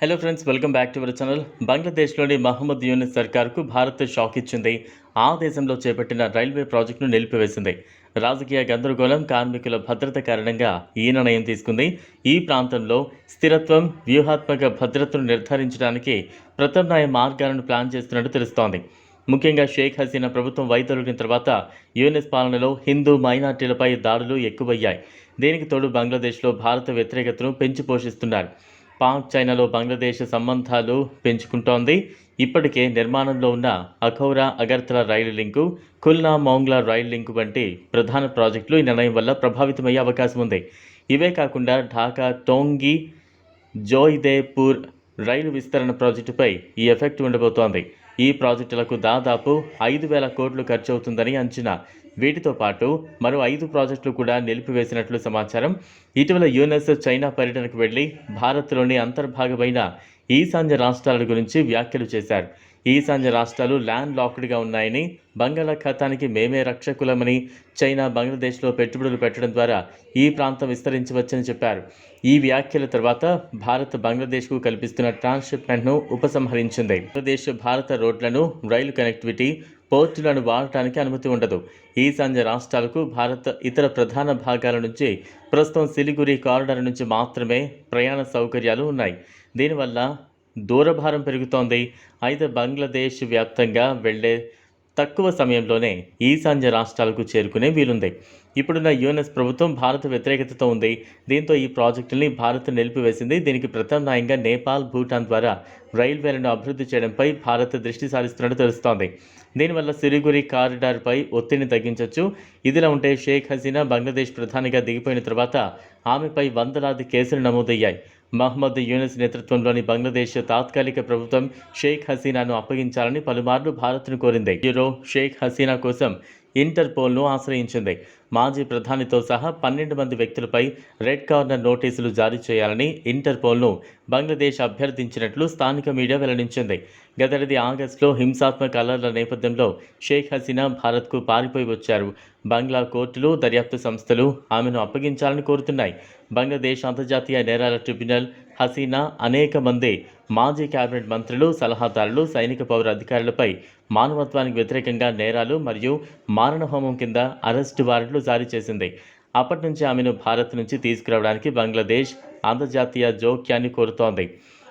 Hello friends welcome back to our channel బంగ్లాదేశ్లోని Mohammed Yunus సర్కార్కు Bharat shock ఇచ్చింది. ఆ దేశంలో చేపట్టిన రైల్వే ప్రాజెక్టును నిలిపివేసింది. రాజకీయ గందరగోళం కార్మికుల భద్రత కారణంగా ఈ నిర్ణయం తీసుకుంది. ఈ ప్రాంతంలో స్థిరత్వం వ్యూహాత్మక భద్రతను నిర్ధారించడానికి ప్రత్యామ్నాయ మార్గాలను ప్లాన్ చేస్తున్నట్టు తెలుస్తోంది. ముఖ్యంగా షేక్ హసీనా ప్రభుత్వం వైదొలిగిన తర్వాత యూఎన్ఎస్ పాలనలో హిందూ మైనార్టీలపై దాడులు ఎక్కువయ్యాయి. దీనికి తోడు బంగ్లాదేశ్లో భారత వ్యతిరేకతను పెంచి పోషిస్తున్నారు. పాక్ చైనాలో బంగ్లాదేశ్ సంబంధాలు పెంచుకుంటోంది. ఇప్పటికే నిర్మాణంలో ఉన్న Akhaura Agartala rail link Khulna Mongla rail link వంటి ప్రధాన ప్రాజెక్టులు ఈ నిర్ణయం వల్ల ప్రభావితమయ్యే అవకాశం ఉంది. ఇవే కాకుండా ఢాకా టోంగి జోయిదేపూర్ రైలు విస్తరణ ప్రాజెక్టుపై ఈ ఎఫెక్ట్ ఉండబోతోంది. ఈ ప్రాజెక్టులకు దాదాపు ఐదు వేల కోట్లు ఖర్చు అవుతుందని అంచనా. వీటితో పాటు మరో ఐదు ప్రాజెక్టులు కూడా నిలిపివేసినట్లు సమాచారం. ఇటీవల యూనెస్ చైనా పర్యటనకు వెళ్ళి భారత్లోని అంతర్భాగమైన ఈశాన్య రాష్ట్రాల గురించి వ్యాఖ్యలు చేశారు. ఈశాన్య రాష్ట్రాలు ల్యాండ్ లాక్డ్గా ఉన్నాయని బంగాళాఖాతానికి మేమే రక్షకులమని చైనా బంగ్లాదేశ్లో పెట్టుబడులు పెట్టడం ద్వారా ఈ ప్రాంతం విస్తరించవచ్చని చెప్పారు. ఈ వ్యాఖ్యల తర్వాత భారత్ బంగ్లాదేశ్కు కల్పిస్తున్న ట్రాన్స్షిప్మెంట్ను ఉపసంహరించింది. బంగ్లాదేశ్ భారత రోడ్లను రైలు కనెక్టివిటీ పోర్టులను వాడటానికి అనుమతి ఉండదు. ఈశాన్య రాష్ట్రాలకు భారత్ ఇతర ప్రధాన భాగాల నుంచి ప్రస్తుతం సిలిగురి కారిడార్ నుంచి మాత్రమే ప్రయాణ సౌకర్యాలు ఉన్నాయి. దీనివల్ల దూరభారం పెరుగుతోంది. అయితే బంగ్లాదేశ్ వ్యాప్తంగా వెళ్ళే తక్కువ సమయంలోనే ఈశాన్య రాష్ట్రాలకు చేరుకునే వీలుంది. ఇప్పుడున్న యుఎన్ఎస్ ప్రభుత్వం భారత వ్యతిరేకతతో ఉంది. దీంతో ఈ ప్రాజెక్టుల్ని భారత్ నిలిపివేసింది. దీనికి ప్రత్యామ్నాయంగా నేపాల్ భూటాన్ ద్వారా రైల్వేలను అభివృద్ధి చేయడంపై భారత్ దృష్టి సారిస్తున్నట్టు తెలుస్తోంది. దీనివల్ల సిరిగురి కారిడార్పై ఒత్తిడిని తగ్గించవచ్చు ఇదిలా ఉంటే షేక్ హసీనా బంగ్లాదేశ్ ప్రధానిగా దిగిపోయిన తర్వాత ఆమెపై వందలాది కేసులు నమోదయ్యాయి. మహమ్మద్ యూనిస్ నేతృత్వంలోని బంగ్లాదేశ్ తాత్కాలిక ప్రభుత్వం షేక్ హసీనాను అప్పగించాలని పలుమార్లు భారత్ను కోరింది. యూరో షేక్ హసీనా కోసం ఇంటర్పోల్ను ఆశ్రయించింది. మాజీ ప్రధానితో సహా పన్నెండు మంది వ్యక్తులపై రెడ్ కార్నర్ నోటీసులు జారీ చేయాలని ఇంటర్పోల్ను బంగ్లాదేశ్ అభ్యర్థించినట్లు స్థానిక మీడియా వెల్లడించింది. గతేడాది ఆగస్టులో హింసాత్మక అల్లర్ల నేపథ్యంలో షేక్ హసీనా భారత్కు పారిపోయి వచ్చారు. బంగ్లా కోర్టులు దర్యాప్తు సంస్థలు ఆమెను అప్పగించాలని కోరుతున్నాయి. బంగ్లాదేశ్ అంతర్జాతీయ నేరాల ట్రిబ్యునల్ హసీనా అనేక మంది మాజీ కేబినెట్ మంత్రులు సలహాదారులు సైనిక పౌర అధికారులపై మానవత్వానికి వ్యతిరేకంగా నేరాలు మరియు మారణహోమం కింద అరెస్టు వారెంట్లు జారీ చేసింది. అప్పటి నుంచి ఆమెను భారత్ నుంచి తీసుకురావడానికి బంగ్లాదేశ్ అంతర్జాతీయ జోక్యాన్ని కోరుతోంది.